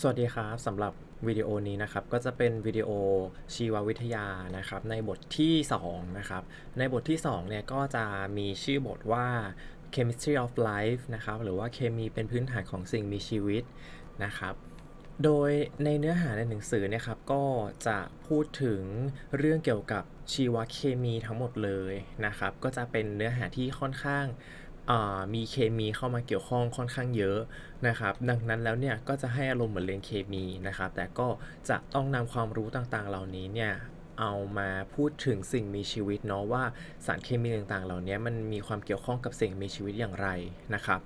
สวัสดีครับสำหรับวิดีโอนี้นะครับก็จะเป็นวิดีโอชีววิทยานะครับในบทที่2นะครับในบทที่2เนี่ยก็จะมีชื่อบทว่า chemistry of life นะครับหรือว่าเคมีเป็นพื้นฐานของสิ่งมีชีวิตนะครับโดยในเนื้อหาในหนังสือเนี่ยครับก็จะพูดถึงเรื่องเกี่ยวกับชีวเคมีทั้งหมดเลยนะครับก็จะเป็นเนื้อหาที่ค่อนข้าง มีเคมีเข้ามาเกี่ยวข้องค่อนข้างเยอะนะครับ ดังนั้นแล้วเนี่ยก็จะให้อารมณ์เหมือนเรียนเคมีนะครับ แต่ก็จะต้องนำความรู้ต่างๆ เหล่านี้เนี่ยเอามาพูดถึงสิ่งมีชีวิตเนาะว่าสารเคมีต่างๆ เหล่านี้มันมีความเกี่ยวข้องกับสิ่งมีชีวิตอย่างไรนะครับ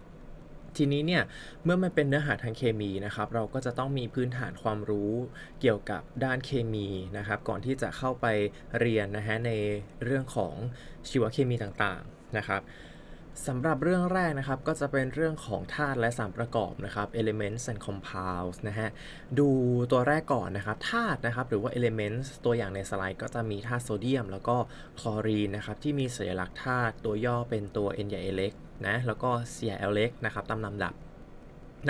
ทีนี้เนี่ยเมื่อมันเป็นเนื้อหาทางเคมีนะครับเราก็จะต้องมีพื้นฐานความรู้เกี่ยวกับด้านเคมีนะครับ ก่อนที่จะเข้าไปเรียนนะฮะในเรื่องของชีวเคมีต่างๆนะครับ สำหรับเรื่องแรกนะครับก็จะเป็นเรื่องของธาตุและสารประกอบนะครับ elements and compounds นะฮะดูตัวแรกก่อนนะครับธาตุนะครับหรือว่า elements ตัวอย่างในสไลด์ก็จะมีธาตุโซเดียม แล้วก็คลอรีนนะครับที่มีสัญลักษณ์ธาตุตัวย่อเป็นตัว N ใหญ่ L เล็กนะแล้วก็ C L เล็กนะครับตามลำดับ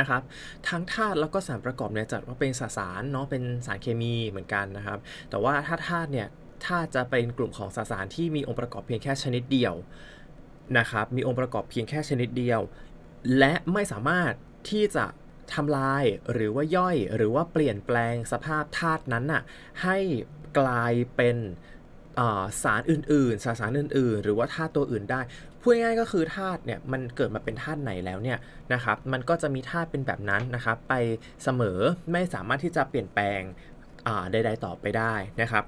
นะครับทั้งธาตุแล้วก็สารประกอบเนี่ยจัดว่าเป็นสสารเนาะเป็นสารเคมีเหมือนกันนะครับ แต่ว่าถ้าธาตุเนี่ยธาตุจะเป็นกลุ่มของสสารที่มีองค์ประกอบเพียงแค่ชนิดเดียว นะครับมีองค์ประกอบเพียงแค่ชนิดเดียว และไม่สามารถที่จะทำลายหรือว่าย่อยหรือว่าเปลี่ยนแปลงสภาพธาตุนั้นน่ะให้กลายเป็นสารอื่นๆสสารอื่นๆ หรือว่าธาตุตัวอื่นได้ พูดง่ายๆก็คือธาตุเนี่ยมันเกิดมาเป็นธาตุไหนแล้วเนี่ยนะครับ มันก็จะมีธาตุเป็นแบบนั้นนะครับไปเสมอไม่สามารถที่จะเปลี่ยนแปลงใดๆต่อไปได้นะครับ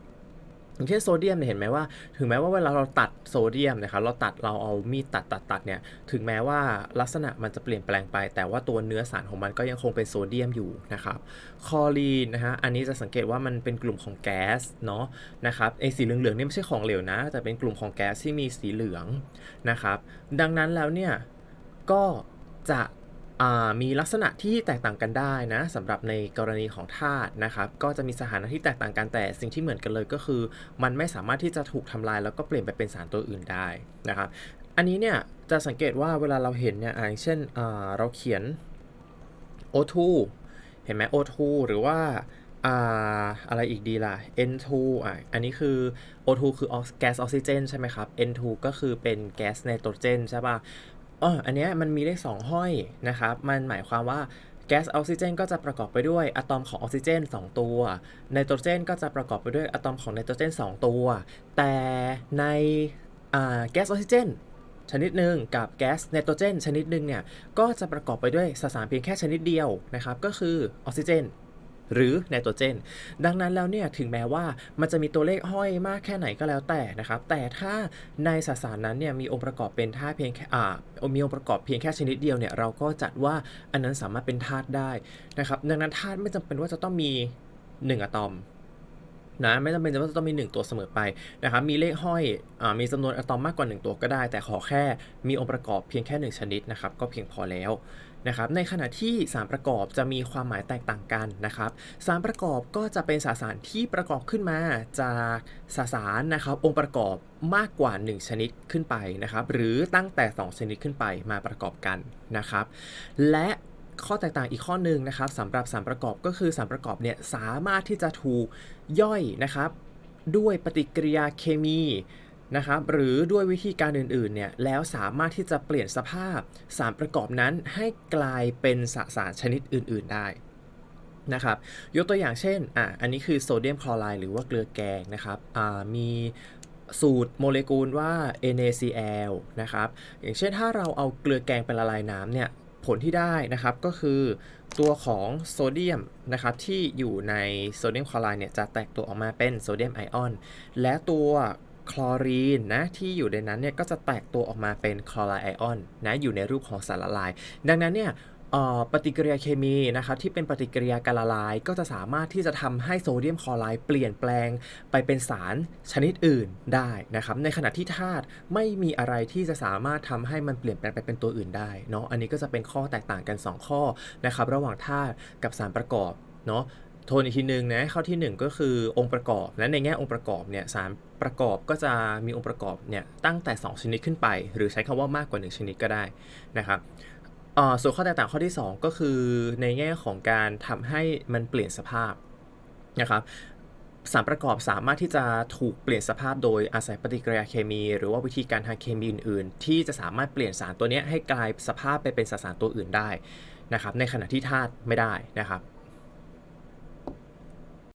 อย่างเช่นโซเดียมเนี่ยเห็นไหมว่าถึงแม้ว่าเวลาเราตัดโซเดียมนะครับเราตัดเราเอามีดตัดตัดตัดเนี่ยถึงแม้ว่าลักษณะมันจะเปลี่ยนแปลงไป แต่ว่าตัวเนื้อสารของมันก็ยังคงเป็นโซเดียมอยู่นะครับคลอรีนนะฮะอันนี้จะสังเกตว่ามันเป็นกลุ่มของแก๊สเนาะนะครับไอสีเหลืองๆนี่ไม่ใช่ของเหลวนะ แต่เป็นกลุ่มของแก๊สที่มีสีเหลืองนะครับดังนั้นแล้วเนี่ยก็จะ มีลักษณะที่แตกต่างกันได้นะสำหรับในกรณีของธาตุนะครับก็จะมีสถานะที่แตกต่างกันแต่สิ่งที่เหมือนกันเลยก็คือ มันไม่สามารถที่จะถูกทำลายแล้วก็เปลี่ยนไปเป็นสารตัวอื่นได้นะครับอันนี้เนี่ยจะสังเกตว่าเวลาเราเห็นเนี่ยอย่างเช่นเราเขียน O2 เห็นไหม O2 หรือว่าอะไรอีกดีล่ะ N2 อะ อันนี้คือ O2 คือแก๊สออกซิเจนใช่ไหมครับ N2 ก็คือเป็นแก๊สไนโตรเจนใช่ป่ะ อ๋ออันเนี้ยมันมีเลข 2 ห้อยนะครับ มันหมายความว่าแก๊สออกซิเจนก็จะประกอบไปด้วยอะตอมของออกซิเจน 2 ตัว ไนโตรเจนก็จะประกอบไปด้วยอะตอมของไนโตรเจน 2 ตัว แต่ในแก๊สออกซิเจนชนิดหนึ่งกับแก๊สไนโตรเจนชนิดหนึ่งเนี่ยก็จะประกอบไปด้วยสสารเพียงแค่ชนิดเดียวนะครับก็คือออกซิเจน หรือไนโตรเจน ดังนั้นแล้วเนี่ยถึงแม้ว่ามันจะมีตัวเลขห้อยมากแค่ไหนก็แล้วแต่นะครับ แต่ถ้าในสสารนั้นเนี่ยมีองค์ประกอบเป็นธาตุเพียงแค่อ่ามีองค์ประกอบเพียงแค่ชนิดเดียวเนี่ยเราก็จัดว่าอันนั้นสามารถเป็นธาตุได้นะครับดังนั้นธาตุไม่จำเป็นว่าจะต้องมี 1 อะตอมนะไม่จำเป็นว่าจะต้องมี 1 ตัวเสมอไปนะครับมีเลขห้อยอมีจำนวนอะตอมมากกว่า 1 ตัวก็ได้ แต่ขอแค่มีองค์ประกอบเพียงแค่ 1 ชนิดนะครับก็เพียงพอแล้ว นะครับในขณะที่สารประกอบจะมีความหมายแตกต่างกันนะครับสารประกอบก็จะเป็นสสารที่ประกอบขึ้นมาจากสสารนะครับองค์ประกอบมากกว่า 1 ชนิดขึ้นไปนะครับหรือตั้งแต่ 2 ชนิดขึ้นไปมาประกอบกันนะครับ และข้อแตกต่างอีกข้อหนึ่งนะครับสำหรับสารประกอบก็คือสารประกอบเนี่ยสามารถที่จะถูกย่อยนะครับด้วยปฏิกิริยาเคมี นะครับหรือด้วยวิธีการอื่นๆเนี่ยแล้วสามารถที่จะเปลี่ยนสภาพสารประกอบนั้นให้กลายเป็นสสารชนิดอื่น ๆได้นะครับยกตัวอย่างเช่นอะอันนี้คือโซเดียมคลอไรด์หรือว่าเกลือแกงนะครับอ่ามีสูตรโมเลกุลว่า NaCl นะครับอย่างเช่นถ้าเราเอาเกลือแกงไปละลายน้ำเนี่ยผลที่ได้นะครับก็คือตัวของโซเดียมนะครับที่อยู่ในโซเดียมคลอไรด์เนี่ยจะแตกตัวออกมาเป็นโซเดียมไอออนและตัว คลอรีนนะที่อยู่ในนั้นเนี่ยก็จะแตกตัวออกมาเป็นคลอไรไอออนนะอยู่ในรูปของสารละลาย ดังนั้นเนี่ยปฏิกิริยาเคมีนะครับที่เป็นปฏิกิริยาการละลาย ก็จะสามารถที่จะทำให้โซเดียมคลอไรด์เปลี่ยนแปลงไปเป็นสารชนิดอื่นได้นะครับในขณะที่ธาตุไม่มีอะไรที่จะสามารถทำให้มันเปลี่ยนแปลงไปเป็นตัวอื่นได้เนาะอันนี้ก็จะเป็นข้อแตกต่างกัน 2 ข้อนะครับระหว่างธาตุกับสารประกอบเนาะ โทนอีกทีหนึ่งนะข้อทีหนึ่1 ก็คือองค์ประกอบ และในแง่องค์ประกอบเนี่ยสารประกอบก็จะมีองค์ประกอบเนี่ยตั้งแต่ 2 ชนิดขึ้นไป หรือใช้คำว่ามากกว่า 1 ชนิดก็ได้นะครับส่วนข้อแตกต่างข้อที่ 2 ก็คือในแง่ของการทำให้มันเปลี่ยนสภาพนะครับสารประกอบสามารถที่จะถูกเปลี่ยนสภาพโดยอาศัยปฏิกิริยาเคมี หรือว่าวิธีการทางเคมีอื่น ๆ ที่จะสามารถเปลี่ยนสารตัวเนี้ยให้กลายสภาพไปเป็นสสารตัวอื่นได้นะครับในขณะที่ธาตุไม่ได้นะครับ